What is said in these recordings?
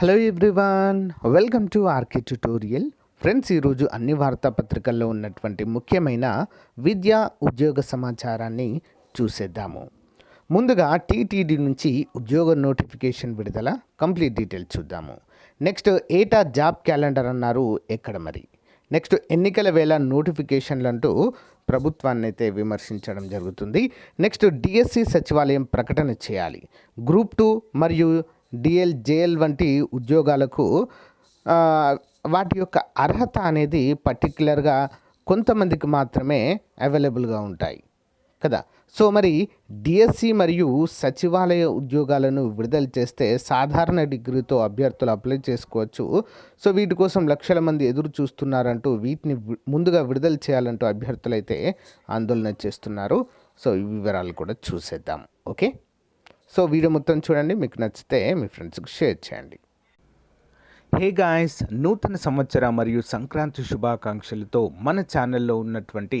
Hello everyone welcome to RK tutorial. Friends ఈరోజు అన్ని వార్తాపత్రికల్లో ఉన్నటువంటి ముఖ్యమైన విద్యా ఉద్యోగ సమాచారాన్ని చూసేద్దాము. ముందుగా టీటీడీ నుంచి ఉద్యోగ నోటిఫికేషన్ విడుదల కంప్లీట్ డీటెయిల్స్ చూద్దాము. నెక్స్ట్ ఏటా జాబ్ క్యాలెండర్ అన్నారు ఎక్కడ మరి? నెక్స్ట్ ఎన్నికల వేళ నోటిఫికేషన్లు అంటూ ప్రభుత్వాన్ని అయితే విమర్శించడం జరుగుతుంది. నెక్స్ట్ డిఎస్సి సచివాలయం ప్రకటన చేయాలి. గ్రూప్ టూ మరియు డిఎల్ జేఎల్ వంటి ఉద్యోగాలకు వాటి యొక్క అర్హత అనేది పర్టిక్యులర్గా కొంతమందికి మాత్రమే అవైలబుల్గా ఉంటాయి. కదా? సో మరి డిఎస్సి మరియు సచివాలయ ఉద్యోగాలను విడుదల చేస్తే సాధారణ డిగ్రీతో అభ్యర్థులు అప్లై చేసుకోవచ్చు. సో వీటి కోసం లక్షల మంది ఎదురు చూస్తున్నారంటూ వీటిని ముందుగా విడుదల చేయాలంటూ అభ్యర్థులైతే ఆందోళన చేస్తున్నారు. సో ఈ వివరాలు కూడా చూసేద్దాం. ఓకే? సో వీడియో మొత్తం చూడండి మీకు నచ్చితే మీ ఫ్రెండ్స్కి షేర్ చేయండి. హే గాయస్ నూతన సంవత్సర మరియు సంక్రాంతి శుభాకాంక్షలతో మన ఛానల్లో ఉన్నటువంటి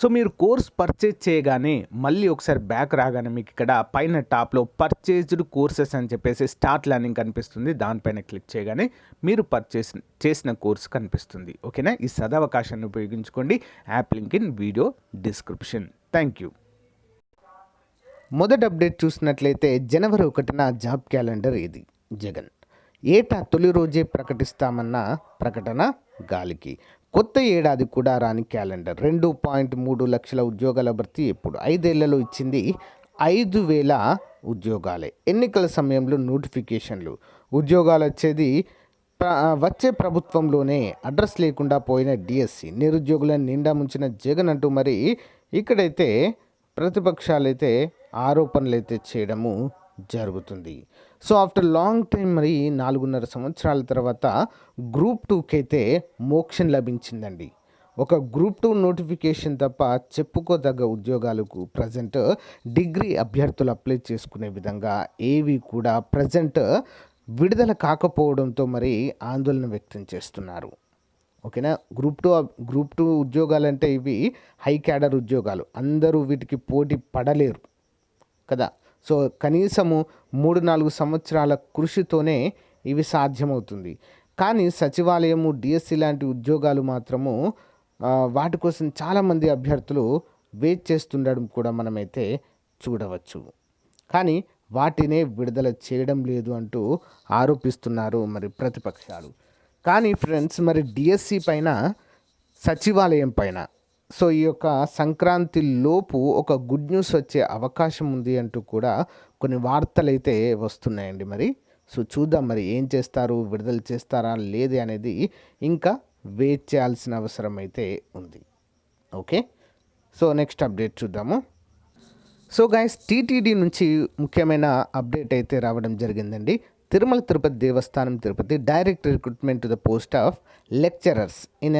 సో మీరు కోర్స్ పర్చేజ్ చేయగానే మళ్ళీ ఒకసారి బ్యాక్ రాగానే మీకు ఇక్కడ పైన టాప్లో పర్చేజ్డ్ కోర్సెస్ అని చెప్పేసి స్టార్ట్ లర్నింగ్ కనిపిస్తుంది. దానిపైన క్లిక్ చేయగానే మీరు పర్చేస్ చేసిన కోర్స్ కనిపిస్తుంది. ఓకేనా? ఈ సదవకాశాన్ని ఉపయోగించుకోండి. App link in video description thank you మొదటి అప్డేట్ చూసినట్లయితే జనవరి ఒకటిన జాబ్ క్యాలెండర్ ఇది. జగన్. ఏటా తొలి రోజే ప్రకటిస్తామన్న ప్రకటన గాలికి. కొత్త ఏడాది కూడా రాని క్యాలెండర్. రెండు పాయింట్ మూడు లక్షల ఉద్యోగాల భర్తీ ఎప్పుడు? ఐదేళ్ళలో ఇచ్చింది ఐదు వేల ఉద్యోగాలే. ఎన్నికల సమయంలో నోటిఫికేషన్లు. ఉద్యోగాలు వచ్చేది వచ్చే ప్రభుత్వంలోనే అడ్రస్ లేకుండా పోయిన డిఎస్సి. నిరుద్యోగులను నిండా ముంచిన జగన్ అంటూ మరి ఇక్కడైతే ప్రతిపక్షాలైతే ఆరోపణలు అయితే చేయడము జరుగుతుంది. సో ఆఫ్టర్ లాంగ్ టైం మరి నాలుగున్నర సంవత్సరాల తర్వాత గ్రూప్ టూకి అయితే మోక్షం లభించిందండి. ఒక గ్రూప్ టూ నోటిఫికేషన్ తప్ప చెప్పుకోదగ్గ ఉద్యోగాలకు ప్రజెంట్ డిగ్రీ అభ్యర్థులు అప్లై చేసుకునే విధంగా ఏవి కూడా ప్రజెంట్ విడుదల కాకపోవడంతో మరి ఆందోళన వ్యక్తం చేస్తున్నారు. ఓకేనా? గ్రూప్ టూ గ్రూప్ టూ ఉద్యోగాలు అంటే ఇవి హై క్యాడర్ ఉద్యోగాలు. అందరూ వీటికి పోటీ పడలేరు. కదా? సో కనీసము మూడు నాలుగు సంవత్సరాల కృషితోనే ఇవి సాధ్యమవుతుంది. కానీ సచివాలయము డిఎస్సి లాంటి ఉద్యోగాలు మాత్రము వాటి కోసం చాలామంది అభ్యర్థులు వెయిట్ చేస్తుండడం కూడా మనమైతే చూడవచ్చు. కానీ వాటినే విడుదల చేయడం లేదు అంటూ ఆరోపిస్తున్నారు మరి ప్రతిపక్షాలు. కానీ ఫ్రెండ్స్ మరి డిఎస్సి పైన సచివాలయం పైన సో ఈ యొక్క సంక్రాంతి లోపు ఒక గుడ్ న్యూస్ వచ్చే అవకాశం ఉంది అంటూ కూడా కొన్ని వార్తలు అయితే వస్తున్నాయండి మరి. సో చూద్దాం మరి ఏం చేస్తారు విడుదల చేస్తారా లేదే అనేది ఇంకా వెయిట్ చేయాల్సిన అవసరం అయితే ఉంది. ఓకే? సో నెక్స్ట్ అప్డేట్ చూద్దాము. సో గైస్ టీటీడీ నుంచి ముఖ్యమైన అప్డేట్ అయితే రావడం జరిగిందండి. Tirumala Tirupati Devasthanam Tirupati direct recruitment to the post of lecturers in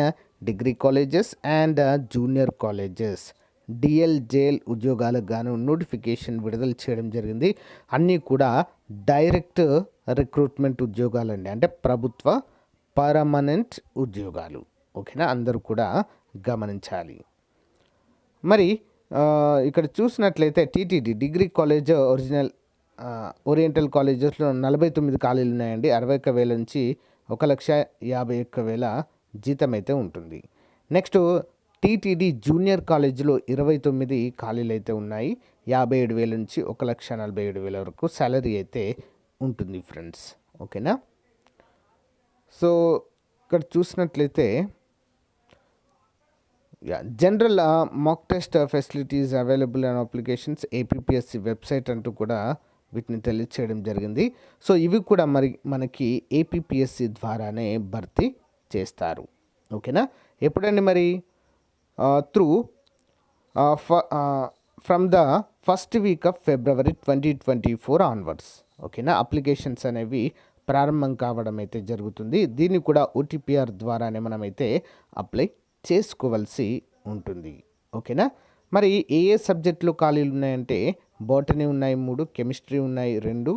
degree colleges and junior colleges. DL JL ఉద్యోగాలకు గాను నోటిఫికేషన్ విడుదల చేయడం జరిగింది. అన్నీ కూడా డైరెక్ట్ రిక్రూట్మెంట్ ఉద్యోగాలండి. అంటే ప్రభుత్వ పర్మనెంట్ ఉద్యోగాలు. ఓకేనా? అందరూ కూడా గమనించాలి. మరి ఇక్కడ చూసినట్లయితే TTD degree college original oriental కాలేజెస్లో నలభై తొమ్మిది ఖాళీలు ఉన్నాయండి. అరవై ఒక్క వేల నుంచి ఒక లక్ష యాభై ఒక్క వేల జీతం అయితే ఉంటుంది. నెక్స్ట్ టీటీడీ జూనియర్ కాలేజీలో ఇరవై తొమ్మిది ఖాళీలు అయితే ఉన్నాయి. యాభై ఏడు వేల నుంచి ఒక లక్ష నలభై ఏడు వేల వరకు శాలరీ అయితే ఉంటుంది ఫ్రెండ్స్. ఓకేనా? సో ఇక్కడ చూసినట్లయితే general mock test facilities available and applications APSC website అంటూ కూడా వీటిని తెలియచేయడం జరిగింది. సో ఇవి కూడా మరి మనకి ఏపీఎస్సి ద్వారానే భర్తీ చేస్తారు. ఓకేనా? ఎప్పుడండి మరి? Through from the first week of February twenty twenty four onwards. ఓకేనా? అప్లికేషన్స్ అనేవి ప్రారంభం కావడం అయితే జరుగుతుంది. దీన్ని కూడా ఓటీపీఆర్ ద్వారానే మనమైతే అప్లై చేసుకోవాల్సి ఉంటుంది. ఓకేనా? మరి ఏ ఏ సబ్జెక్టులు ఖాళీలు ఉన్నాయంటే బాటనీ ఉన్నాయి మూడు కెమిస్ట్రీ ఉన్నాయి రెండు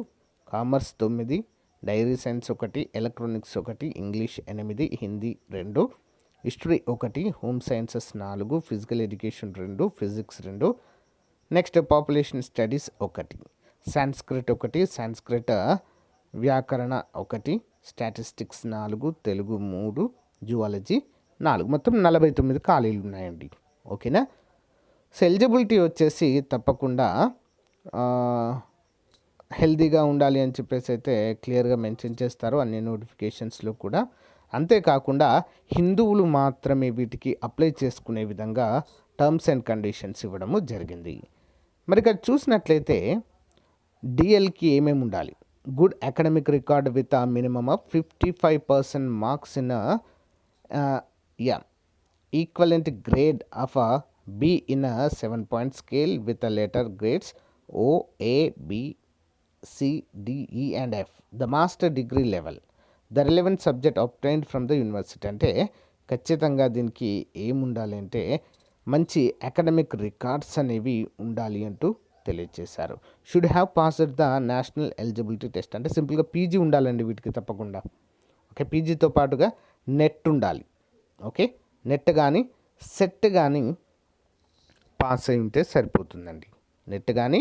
కామర్స్ తొమ్మిది డైరీ సైన్స్ ఒకటి ఎలక్ట్రానిక్స్ ఒకటి ఇంగ్లీష్ ఎనిమిది హిందీ రెండు హిస్టరీ ఒకటి హోమ్ సైన్సెస్ నాలుగు ఫిజికల్ ఎడ్యుకేషన్ రెండు ఫిజిక్స్ రెండు. నెక్స్ట్ పాపులేషన్ స్టడీస్ ఒకటి. సాంస్క్రిట్ ఒకటి సాంస్క్రిట్ వ్యాకరణ ఒకటి స్టాటిస్టిక్స్ నాలుగు తెలుగు మూడు జువాలజీ నాలుగు. మొత్తం నలభై తొమ్మిది ఖాళీలు ఉన్నాయండి. ఓకేనా? సో ఎలిజిబిలిటీ వచ్చేసి తప్పకుండా హెల్దీగా ఉండాలి అని చెప్పేసి అయితే క్లియర్గా మెన్షన్ చేస్తారు. అన్ని నోటిఫికేషన్స్లో కూడా. అంతేకాకుండా హిందువులు మాత్రమే వీటికి అప్లై చేసుకునే విధంగా టర్మ్స్ అండ్ కండిషన్స్ ఇవ్వడము జరిగింది. మరి ఇక్కడ చూసినట్లయితే డిఎల్కి ఏమేమి ఉండాలి? Good academic record with a minimum of fifty five percent marks in a equivalent grade of a B in a seven point scale with a letter grades O A B C D E and F the master degree level the relevant subject obtained from the university అంటే ఖచ్చితంగా దీనికి ఏముండాలి అంటే మంచి academic records అనేవి ఉండాలి అంటూ తెలియజేశారు. Should have passed the national eligibility test అంటే సింపుల్గా పీజీ ఉండాలండి వీటికి తప్పకుండా. ఓకే పీజీతో పాటుగా నెట్ ఉండాలి. ఓకే నెట్ కానీ సెట్ కానీ పాస్ అయి ఉంటే సరిపోతుందండి. నెట్ కానీ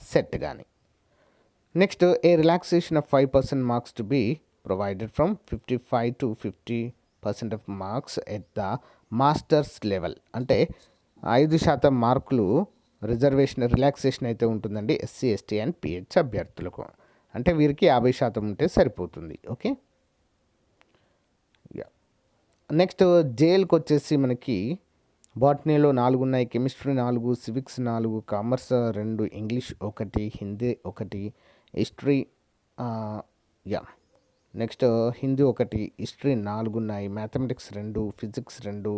సెట్ కానీ next a relaxation of five percent marks to be provided from fifty five to fifty percent of marks at the masters level అంటే ఐదు శాతం మార్కులు రిజర్వేషన్ రిలాక్సేషన్ అయితే ఉంటుందండి ఎస్సీ ఎస్టీ అండ్ పిహెచ్ అభ్యర్థులకు. అంటే వీరికి యాభై శాతం ఉంటే సరిపోతుంది. ఓకే నెక్స్ట్ జేఎల్కి వచ్చేసి మనకి బాటనీలో నాలుగు ఉన్నాయి. కెమిస్ట్రీ నాలుగు సివిక్స్ నాలుగు కామర్స్ రెండు ఇంగ్లీష్ ఒకటి హిందీ ఒకటి హిస్టరీ యా. నెక్స్ట్ హిందీ ఒకటి హిస్టరీ నాలుగు ఉన్నాయి మ్యాథమెటిక్స్ రెండు ఫిజిక్స్ రెండు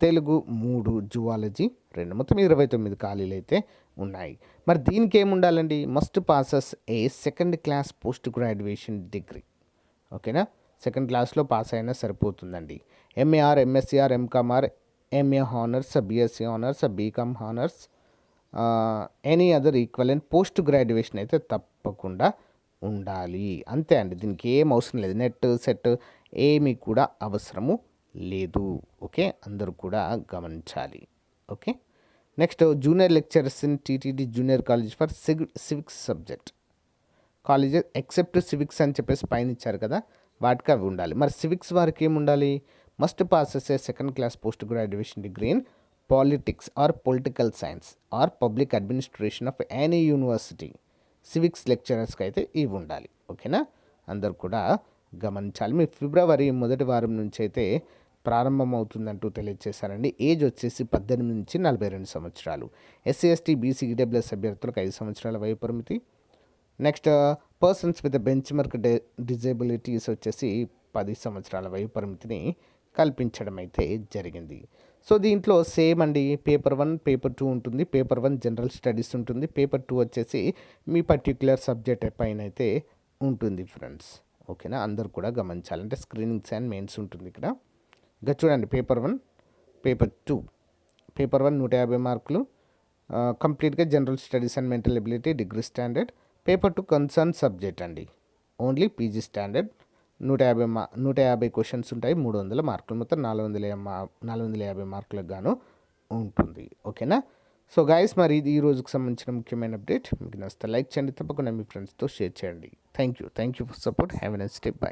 తెలుగు మూడు జువాలజీ రెండు. మొత్తం ఇరవై తొమ్మిది ఖాళీలు అయితే ఉన్నాయి. మరి దీనికి ఏముండాలండి? Must possess a second class post graduation degree ఓకేనా సెకండ్ క్లాస్లో పాస్ అయినా సరిపోతుందండి. MA or MSc or MCom or MA honours BSc honours BCom honours any other equal and post graduation అయితే తప్పకుండా ఉండాలి. అంతే అండి. దీనికి ఏం అవసరం లేదు. నెట్ సెట్ ఏమీ కూడా అవసరము లేదు. ఓకే? అందరూ కూడా గమనించాలి. Okay? Next junior lecturers in TTD junior college for civics subject. Colleges except civics అని చెప్పేసి పైన ఇచ్చారు కదా వాటికి అవి ఉండాలి. మరి సివిక్స్ వారికి ఏమి ఉండాలి? Must possess a second class post graduation degree in politics or political science or public administration of any university civics లెక్చరర్స్కి అయితే ఇవి ఉండాలి. ఓకేనా? అందరు కూడా గమనించాలి. మీ ఫిబ్రవరి మొదటి వారం నుంచి అయితే ప్రారంభమవుతుందంటూ తెలియజేశారండి. ఏజ్ వచ్చేసి పద్దెనిమిది నుంచి నలభై రెండు సంవత్సరాలు. ఎస్సీ ఎస్టీ బీసీ ఈడబ్ల్యూఎస్ అభ్యర్థులకు ఐదు సంవత్సరాల వయో పరిమితి. Next persons with benchmark disabilities వచ్చేసి పది సంవత్సరాల వయో పరిమితిని కల్పించడం అయితే జరిగింది. సో దీంట్లో సేమ్ అండి పేపర్ వన్ పేపర్ టూ ఉంటుంది. పేపర్ వన్ జనరల్ స్టడీస్ ఉంటుంది. పేపర్ టూ వచ్చేసి మీ పర్టిక్యులర్ సబ్జెక్ట్ పైన అయితే ఉంటుంది ఫ్రెండ్స్. ఓకేనా? అందరు కూడా గమనించాలి అంటే స్క్రీనింగ్స్ అండ్ మెయిన్స్ ఉంటుంది ఇక్కడ. ఇక చూడండి paper one paper two. Paper one నూట యాభై మార్కులు. కంప్లీట్గా general studies and mental ability degree standard. Paper two concern subject అండి. Only PG standard. నూట యాభై మా నూట యాభై క్వశ్చన్స్ ఉంటాయి. మూడు వందల మార్కులు మొత్తం నాలుగు వందల నాలుగు వందల యాభై మార్కులకు గాను ఉంటుంది. ఓకేనా? సో గాయస్ మరి ఇది ఈ రోజుకి సంబంధించిన ముఖ్యమైన అప్డేట్ మీకు నచ్చితే లైక్ చేయండి. తప్పకుండా మీ ఫ్రెండ్స్తో షేర్ చేయండి. Thank you thank you for support have a nice step